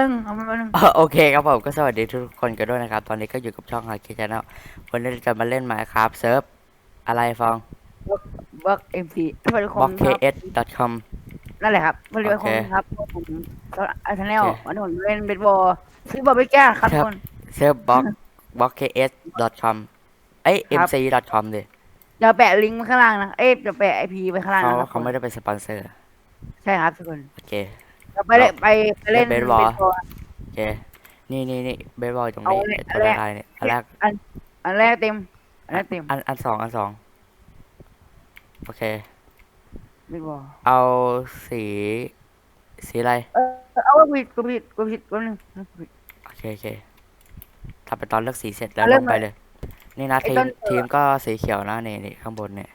นึงเอามาแป๊บนึงเอ่อโอเคครับผมก็สวัสดีทุกคนกันด้วยนะครับ ตอนนี้ก็อยู่กับช่อง h a r d k e Channel วันนี้เราจะมาเล่น Minecraft เซิร์ฟอะไรฟองบล็อกเอ็มซีสวัสดีค b l o น c ครับ k s com นั่นแหละครับสวัสดีคนโอเคครับผมอาชาแนลโอเควันนี้ผมเล่นเบสบอลซื้อบอลไปแก้ครับครับคนเซิร์ฟ b l o c b l o c k s com เอ้ยครับ mc com ดิเดี๋ยวแปะลิงก์ไว้ข้างล่างนะ เอ๊ะเดี๋ยวแปะไอพีไว้ข้างล่างเขานะเขาไม่ได้เป็นสปอนเซอร์ ใช่ครับทุกคน โอเค เดี๋ยวไปเล่นไปไปเล่นเบเบสสบบออลลโอเค นี่นี่นี่เบสบอลตรงเอานี้เลยตัวละลายเนี่ยอันแรกอันแรกเต็ม อันแรกเต็มอันอันสองอันสองโอเคเบสบอลเอาสี สีอะไร เออเอาว่าผิดกูผิดกูผิดกูนึงโอเคโอเคทำไปตอนเลือกสีเสร็จแล้วเอาลเริ่มงไปเลยเลย นี่นะไอ้ทีต้มนเออ ทีมก็สีเขียวนะนี่นี่ข้างบนเนี่ย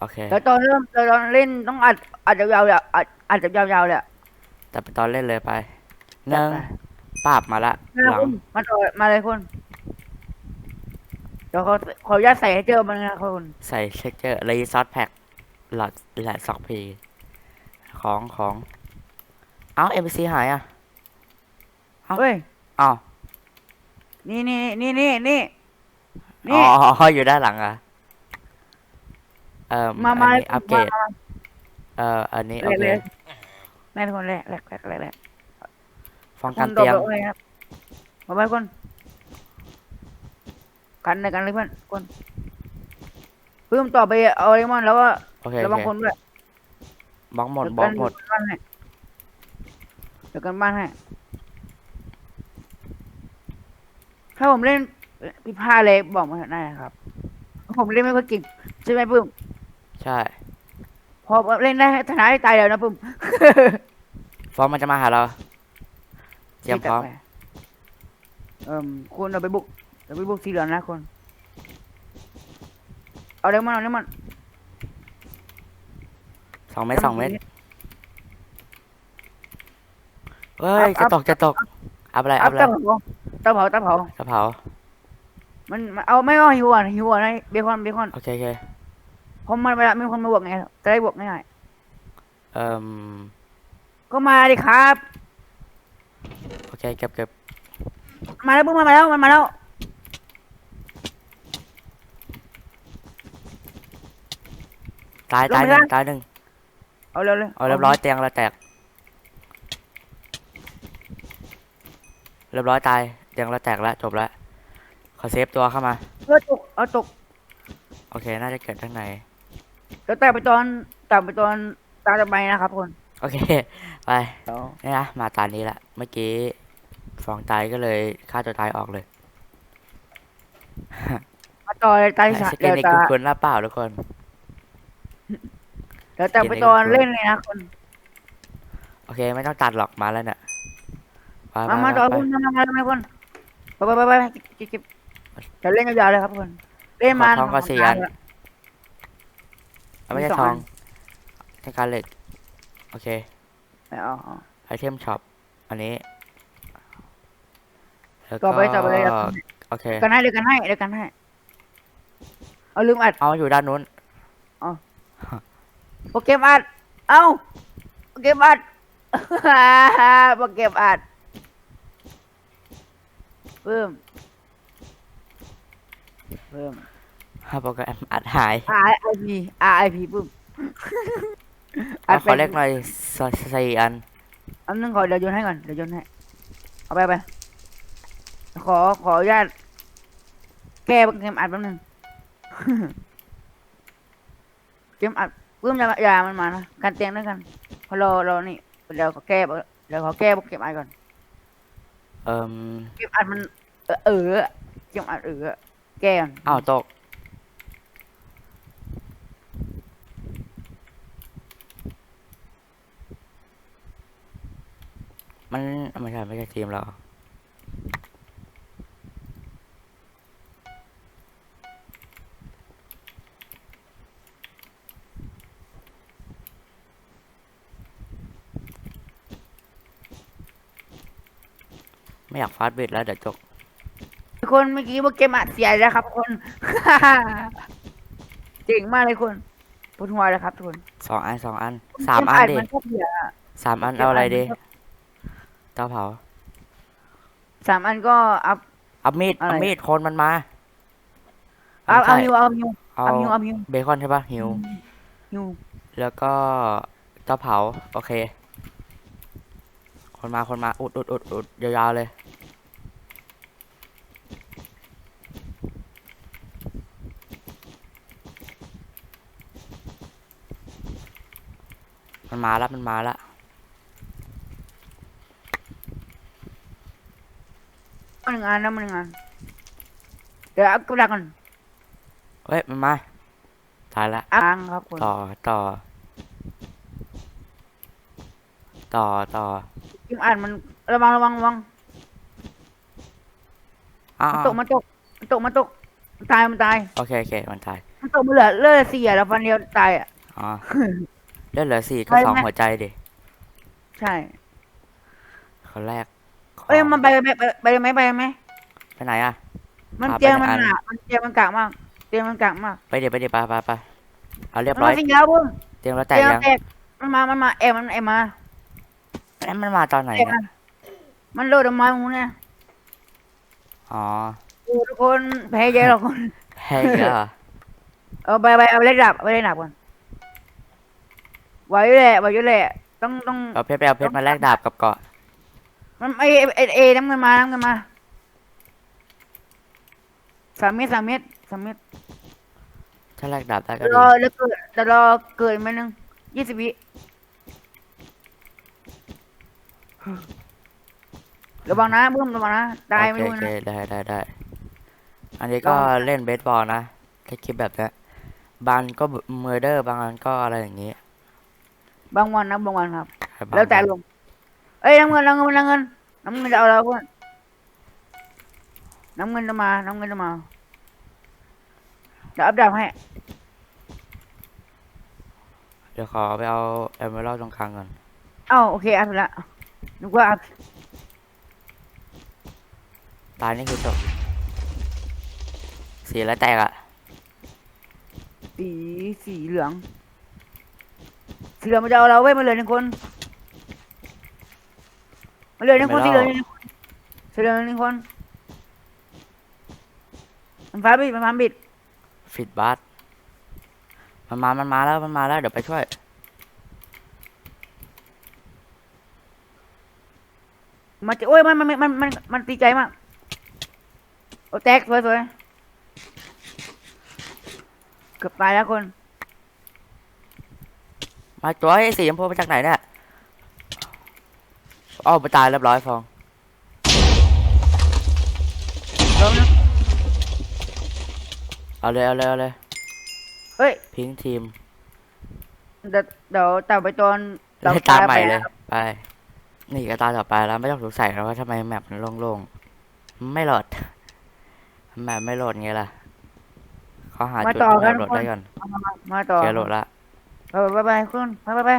โอเค แล้วตอนเริ่มตอนเล่นต้องอัดอัดยาวๆเลยอะอัดอัดยาวๆเลยอะ แต่ไปตอนเล่นเลยไปหจัดนึ่งไป ปราบมาละมาหลัง คุณมาต่อมาเลยคุณเดี๋ยวเขาขออนุญาตใส่ให้เจอมันนะคุณใส่เช็คเจอร์รีซอสแพ็คหลอดแหลดซอกพีของของเอ้าเอ็มซีหายอะเอ้าเฮ้ย อ้าวนี่นี่นี่นี่นี่อ๋นี่ออยู่ด้านหลังอะ เอ่อมาอัมานนี้อัปเกรดมาเอ่ออันนี้แรโอกเคเลย แม่ทุกคนแรกแรกแรกแรกแรกฟองคุกันณเตียงโดดเลยครับมาไปคนกันเลยกันเลยเพื่อนคนเพิ่มต่อไปเอาเลมอนแล้วก็โอเคระโอวังเคคนด้วยบล็อกหมดเยวบล็อกกันหมด บ้านให้เดี๋ยวกันบ้านให้ถ้าผมเล่นพิพาเลยบอกมาได้นะครับ ผมเล่นไม่ค่อยเก่งใช่ไหมปื้ม ใช่พอเล่นได้ชนะได้ตายแล้วนะปื้มฟองมันจะมาหาเราเตรียมพร้อมเอ่มคุณเอาไปบุกเอาไปบุกสีเหลืองนะคุณเอาเลมอนเอาเลมอนสองเมตรสองเมตรเฮ้ยอัจะพตกจะตกอัพอะไรอัอัพพอะไรเตาเผาเตาเผาเตาเผากระเพรามันมันเอาไม่เอาหิวอะหิวอะนะเบคอนเบคอนโอเคโอเค เพราะมันเวลามีคนมาบวกไงจะได้บวกง่ายเอ่มๆก็มาดิครับ โอเคเก็บเก็บมาแล้วปุ๊บมาแล้วมันมาแล้วตายตายหนึ่งตายหนึ่งเอาเร็วเลยเอาเรียบร้อยเตียงเราแตก เรียบร้อยตายเตียงเราแตกแล้วจบแล้วขอเซฟตัวเข้ามา เอาตกเอาตก โอเค น่าจะเกิดข้างใน เดี๋ยวแต่ไปตอนแต่ไปตอนตามจะไปนะครับคุณโอเค ไปนี่นะมาตานี้ละเมื่อกี้ฟองตายก็เลยฆ่าตัวตายออกเลยมาต่อเลยตาที่สามสกิเดี๋นยวนี่ตาคือคุณหน้าเปล่าทุกคนเดี๋ยวแต่ไปตอนเล่นเลยนะคุณโอเคไม่ต้องตัดหรอกมาแล้วเนี่ยไปมาไปมาต่อไปคุณมามามามาคุณไปไปไปไปเก็บเก็บเดี๋ยวเล่นยาวๆเลยครับคุณเล่นขอมาทองก็สี่อัน เอาไม่ใช่มีสทองออังน ใช้การเหล็ก โอเค ไม่เอาเอา ไอเทมช็อป อันนี้ แล้วต่อไปต่อไปเลยก็โอเค กันให้เดี๋ยวกันให้เดี๋ยวกันให้เอาลืมอัดเอาอยู่ด้านนู้น โปเกมอัดเอ้าโปเกมอัด โปเกมอัดเพิ่มเพิ่ม ถ้าโปรแกรมอัดหาย R I P R I P ปุ๊บเอาขอเลขหน่อยสสี่อัน อันนึงขอเดี๋ยวโยนให้ก่อนเดี๋ยวโยนให้เอาไปเอาไปขอขออนุญาตแก้เกมอัดแป๊บนึง เกมอัดเพิ่มยายามันมานะการเตียงด้วยกันพอเราเรานี่เดี๋ยวขอแก้เดี๋ยวขอแก้เกมอัดก่อน เอ่มเกมอัดมันเออเออเกมอัดเออแก้ก่อนอ้าวตก มันไม่ใช่ไม่ใช่ทีมเราไม่อยากฟาดเบ็ดแล้วเดี๋ยวจกทุกคนเมื่อกี้ว่าเกมอัดเสียแล้วครับ คน เจ๋งมากเลยคุณปวดหัวเลยครับทุกคนสองอันสองอันสามเกอันดิมันก็เสียสามอันเอาอะไรดีเตาเผาสามอันก็อัพ เอามีดอะไร เอามีดคนมันมาเอาเอาไม่ฮิวใช่เอาฮิวเอาเอาฮิวเอาฮิวเบคอนใช่ปะหิว ฮิวแล้วก็เตาเผา โอเค คนมาคนมาอุดอุดอุดอุดยาวๆเลย มันมาแล้วมันมาแล้ว นหนึ่งอันนะมันหนึ่งอันเดี๋ยวเอากระดาษก่อนเฮ้ยมันมาตายละอ่างครับคุณต่อต่อ ต่อต่อยิมอ่านมันระวังระวังระวังอ้ามันวตกมันตกมันตกมันตกมันตายมันตาย โอเคโอเคมันตาย มันตกมันเหลือเลือดเสียแล้วฟันเดียวตายอะอ๋อเลือดเหลือสี่ก็ไปสองไหมหัวใจดิใช่คนแรกข เอ้ยองมันไปไปไปไปไหมไปไหมไปไหนอะ มันพาไปเตียงมันไหนอันหนามันเตียงมันกากมาก เตียงมันกากมาก ไปเดี๋ยวไปเดี๋ยวไปไปไปเอาเรียบมันร้อยมาสิแล้วบุ้มเตรียมแล้วแตกเตียงยังแตกมันมามันมาเอ็มมันเอ็มมาแล้วมันมาตอนไหนเอ็มเนี่ยมามันโดดออกมาหมูเนี่ยอ๋อโอ้ทุกคนแพ้เยอะหรอกคนแพ้อีกแล้วเหรอเอาไปไปเอาไปเล่นดับเอาไปเล่นดับก่อนไหวอยู่แหละไหวอยู่แหละต้องต้องเอาเพชรไปเอาเพชรมาแลกดาบกับเกาะ มันเอเอเอน้ำเงินมาน้ำเงินมาสามเมตรสามเมตรสามเมตรถ้าแลกดาบได้ก็รดีอแล้วเกิดแต่รอเกิดมาหนึ่งยี่สิบวิระวังนะบุ้มระวังนะตายโอไม่เครู้โอเคนะได้ได้ได้อันนี้ก็ลองเล่นเบสบอลนะถ้าคลิปแบบเนี้ยบางอันก็เมอร์เดอร์บางอันก็อะไรอย่างงี้บางวันนะบางวันครับบางแล้วแต่วันลง เอ้ยน้ำเงินน้ำเงินน้ำเงินน้ำเงินจะเอาเราเพื่อนน้ำเงินจะมาน้ำเงินจะมาเดี๋ยวอัพดาบให้เดี๋ยวขอไปเอาเอเมอรัลตรงกลางก่อนเอ้าโอเคอัพละนึกว่าอัพตายนี่คือจบสีอะไรแตกอะสีสีเหลืองสีเหลืองมันจะเอาเราไว้ยมาเหลือหนึ่งคน มาเหลือหนึ่งคนสีเหลืองหนึ่งคนสีเหลืองหนึ่งคนมันฟ้าบิดมันฟ้าบิดฟิตบัสมันมา มันมาแล้ว มันมาแล้ว เดี๋ยวไปช่วยมันจะโอ้ย มัน มัน มัน มัน มันตีใจมาก โอ้แตกสวยสวยเกือบตายแล้วคน มาตัวไอ้สีชมพูมาจากไหนเนี่ย อ้าวไปตายเรียบร้อยฟองล้มนะเอาเลยเอาเลยเอาเลยเฮ้ยพิงทีมเดี๋ยวเดี๋ยวแต่ไปตอนให้ตามใหม่ไปเลยนะครับไป นี่ก็ตาต่อไปแล้วไม่ต้องสงสัยแล้วว่าทำไมแมปมันโล่งๆไม่โหลดแมปไม่โหลดไงล่ะเขาหามาจุดต่อที่กันโหลทุดกคนได้ก่อนมามามาต่อเกียร์โหลดละไปไปไปคุณไปไปไป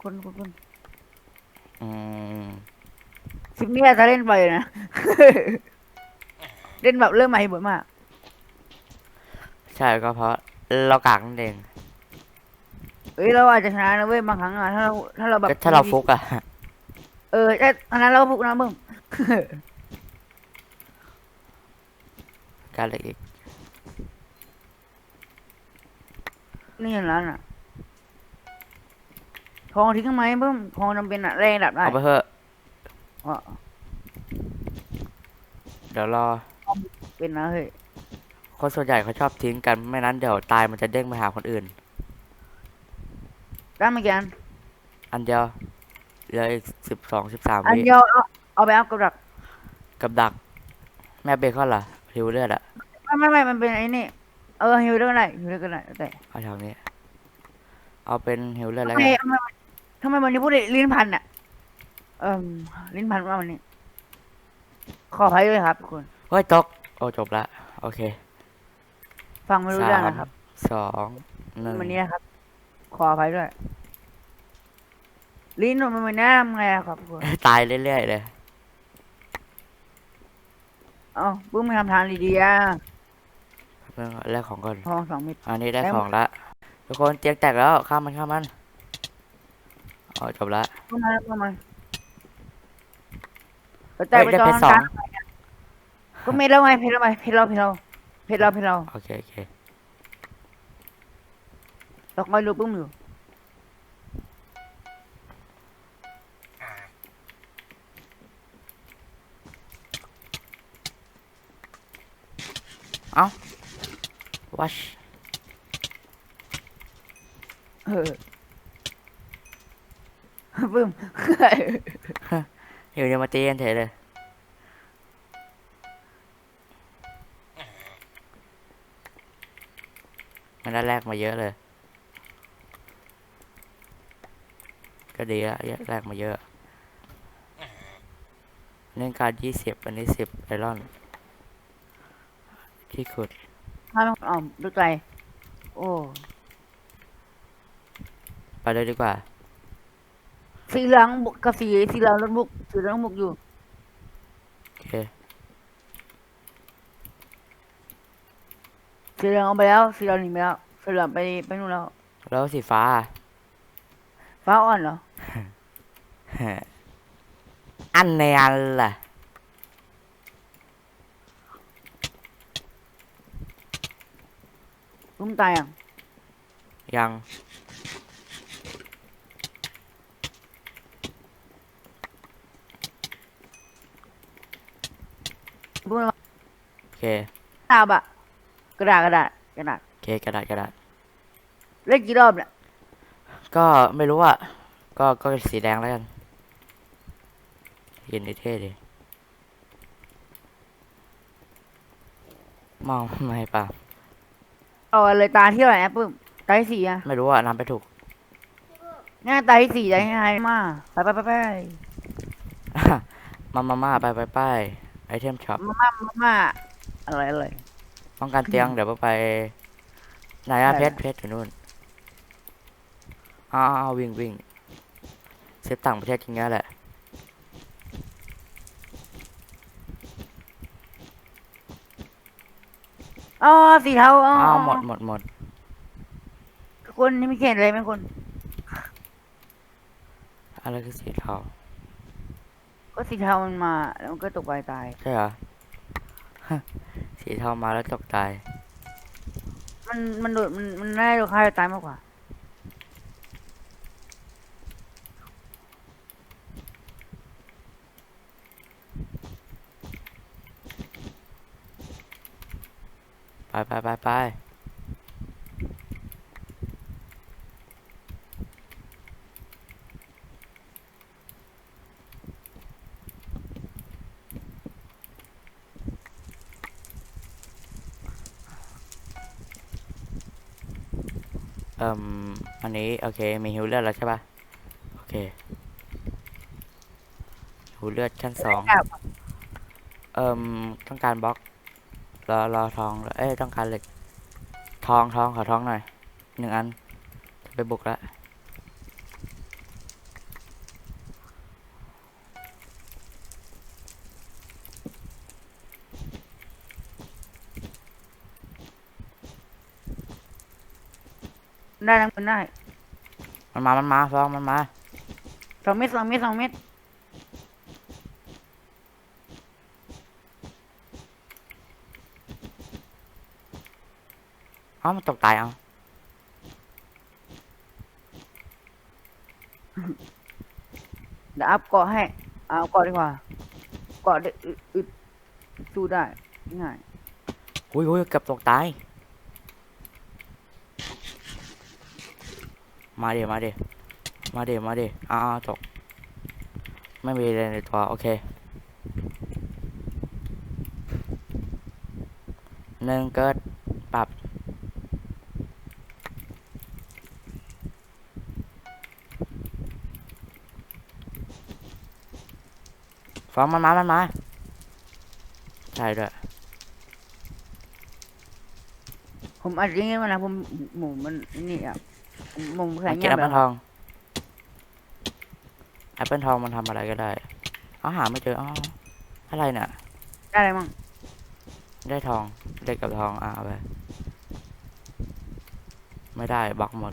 คุณคุณคุณ อืมคลิปนี้จะเล่นไปนะ เล่นแบบเริ่มใหม่บ่อยมาก ใช่ก็เพราะเรากากนั่นเองเอ้ยเราอาจจะชนะนะเว้ยบางครั้งอะถ้าเราถ้าเราแบบก็ถ้าเราฟุกอะเออแต่อันนั้นเราก็ฟุกนะเบิ่มการเลยอีก นี่อย่างนั้นอะ ทองทิ้งทำไมเบิ่มทองจำเป็นอะแรงดับได้เอาไปเถอะอ๋อเดี๋ยวรอ เป็นนะเฮ้ยคนส่วนใหญ่เขาชอบทิ้งกันไม่นั้นเดี๋ยวตายมันจะเด้งไปหาคนอื่น ได้เหมือนกันอันเดียวเหลืออีกสิบสองสิบสามอันวิเดียวเอาเอาไปเอากระดักกับดัก แม่เบคอนล่ะริวเลือดอะไม่ไม่ไม่มันเป็นไอ้นี่เออฮิวได้ก็ได้ฮิวได้ก็ได้แต่เอาทางนี้ เอาเป็นฮิวเลือดแล้วทำไมกันทำไม ทำไมวันนี้พูดลิ้นพันอะเอ่มลิ้นพันว่าวันนี้ ขออภัยด้วยครับทุกคนเฮ้ยตกโอ้จบละ โอเคฟังไม่รู้สาเรื่องมนะครับ สองหนึ่งวันนี้นะครับ ขออภัยด้วย ลิ้นมันไม่แน่ทำไงอะครับทุกคนตายเรื่อยๆเลยเอ้าบึ้มไม่ทำทางดีๆอะเพื่อนแรกของก่อนทองสองเม็ดอันนี้ได้ได้หมดของละทุกคนเตียงแตกแล้วข้ามมันข้ามมัน อ๋อจบละเข้ามาเข้ามาเราแต่เฮ้ยไปได้จอเพงชรสองก็เม็ดแล้วไงเพชรแล้วไงเพชรเราเพชรเราเพชรเราเพชรเราโอเคโอเคเราคอยรู้ปุ้มอยู่วัชเออ ปุ้มอยู่จะมาตีกันเถอะเลยมันได้แรกมาเยอะเลย ก็ดีอะแรกมาเยอะเรื่องการยี่สิบอันนี้สิบไอรอน ที่ขุดห้ามอ๋อดูใจโอ้ ไปเลยดีกว่า สีเหลืองบุกกับสีสีเหลืองรถบุกสีเหลืองบุกอยู่ โอเค สีเหลืองเอาไปแล้ว สีเหลืองหนีไปแล้วสีเหลืองไปไปนู่นแล้ว แล้วสีฟ้าอะ ฟ้าอ่อนเหรอ อันในอันล่ะปุ้มตายอะยัง ปุ้มโอเคตาบอะกระดาษกระดาษกระดาษโอเคกระดาษกระดาษเล่นกี่รอบเนี่ยก็ไม่รู้อะก็ก็สีแดงแล้วกันเห็นเท่ๆดิมองไม่เปล่าเอาเลยตาที่เท่าไหร่นะปุ้มตาที่สี่อะไม่รู้อะนำไปถูกง่ายตาที่สี่ตาที่ห้ามาไปไปไปไป มามามาไปไปไป ไอเทมช็อปมาม่ามาม่าอะไรอะไรต้องการเตียงเดี๋ยวไปไหนอะได้เพชรเพชรอยู่นู่นอ้าววิ่งวิ่งเซฟต่างประเทศจริงๆแหละอ๋อสีเทาอ๋ออ้าอ๋วอหมดหมดหมดคนนี่ไม่เขียนเลยไหมคนอะไรคือสีเทา ก็สีเทามันมาแล้วมันก็ตกไปตาย ใช่เหรอ สีเทามาแล้วตกตาย มันมันโดดมันมันน่าจะฆ่าตัวตายมากกว่า ไปไปไปไป เอ่มอันนี้ โอเค มีฮิวเลือดแล้วใช่ปะโอเคฮิวเลือดชั้นสองครับเอ่มต้องการบล็อกรอรอทอง เอ้ยต้องการเหล็ก ทองทองขอทองหน่อยหนึ่งอัน ไปบุกแล้ว ได้ทั้งคนได้มันมา มันมาทองมันมาสองเม็ดสองเม็ดสองเม็ดเอ้ามันตกตายเอาเดี๋ยวอัพเกาะให้ เอาเกาะดีกว่า เกาะได้อึดอึดสู้ได้ง่าย อุ้ยอุ้ยเกือบตกตาย มาเดมาเดมาเดมาเดอ้าวตก ไม่มีอะไรในตัวโอเคหนึ่งเกิดปรับฟ้องมันมา มันมา ใช่ด้วยผมอัดยังไงมานะผมหมูมันนี่อะ มผมแข็มางกินเงี้ยแอปแบเปิบลทองแอปเปิลทองมันทำอะไรก็ได้เอาหาไม่เจออ๋ออะไรเนี่ยได้อะไรมั่งได้ทองเด็กกับทองอะเอาไปไม่ได้บล็อกหมด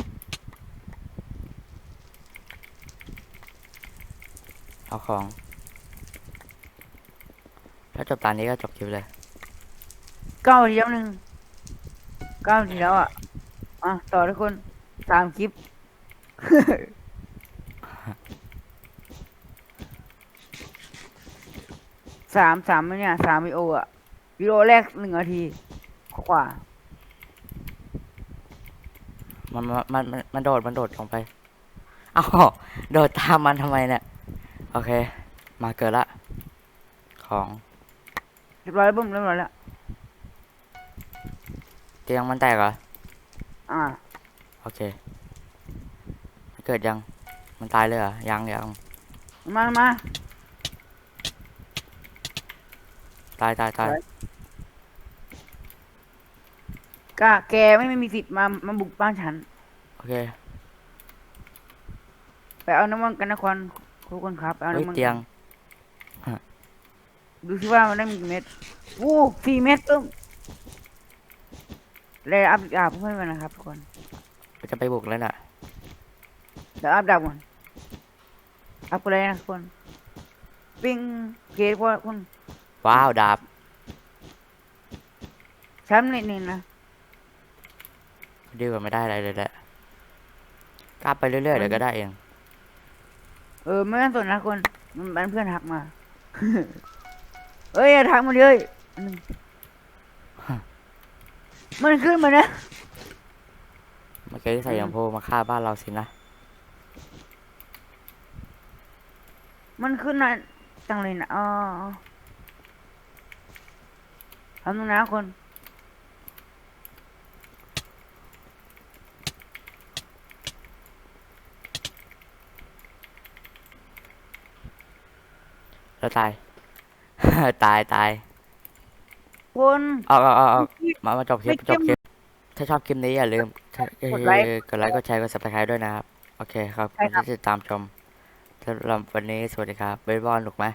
เอาของถ้าจบตอนนี้ก็จบคลิปเลยเก้านาทีแล้วหนึ่งเก้านาทีแล้วอะ อะ ต่อทุกคน สามคลิป สามสามเนี่ยสามวิดีโออะวิดีโอแรกหนึ่งนาทีกว่า มันมันมันมันมันโดดมันโดดลงไปเอ้าโดดตามมันทำไมเนี่ย โอเค มาเกิดละ ของเรียบร้อยแล้วบุ้มเรียบร้อยแล้วเตียงมันแตกเหรอ อ่า โอเคมันเกิดยัง มันตายเลยเหรอ ยังยังมามาตายตายตายกะแกไม่ไม่มีสิทธิ์มา มาบุกบ้านฉัน โอเค ไปเอาน้ำมันกันนครทุกคนครับไปเอาเฮ้ยน้ำมันเตียง ดูสิว่ามันได้มีกี่เม็ดโอ้สี่เม็ดตึ้มเลยอัพอีกอาบเพื่อนกันนะครับทุกคน จะไปบุกแล้วน่ะ เดี๋ยวอัพดับก่อนอัพไปเลยนะทุกคนปิ้งเกตพวกคุณว้าวดาบแชมป์นิดนึงนะดีกว่าไม่ได้อะไรเลยแหละกล้าไปเรื่อยๆเดี๋ยวก็ได้เอง เออไม่ต้องสนนะคนมันมันเพื่อนทักมาเอ้ยอย่าทักมาเลยอันหนึ่งมันขึ้นมานะ เมื่อกี้ใส่ยางโพมาฆ่าบ้านเราสินะ มันขึ้นนะจังเลยนะอ๋อทำตรงนะคนแล้วตาย ตายตายคน เอาเอาเอาเอามามาจบคลิปไม่จบคเข้ลิมป ถ้าชอบคลิปนี้อย่าลืมเอ่อกดไลค์กดไลค์กดแชร์กด subscribe ด้วยนะครับ โอเคครับใช่ครับที่ติดตามชมสำหรับวันนี้สวัสดีครับเบสบอลหนุกไหม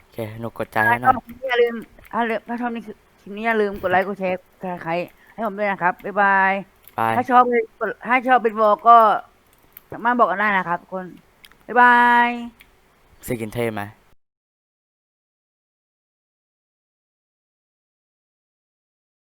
โอเคหนุกกดใจให้หน่ถ้าอยชอบคลิปนี้อย่าลืมถ้าลืมถ้าชอบนี่คือคลิปนี้อย่าลืมกดไลค์กดแชร์กดใครให้ผมด้วยนะครับบ๊ายบายไปถ้าชอบกดถ้าชอบเป็นวอลก็สามารถบอกกันได้นะครับทุกคนบ๊ายบายสกินเท่ไหม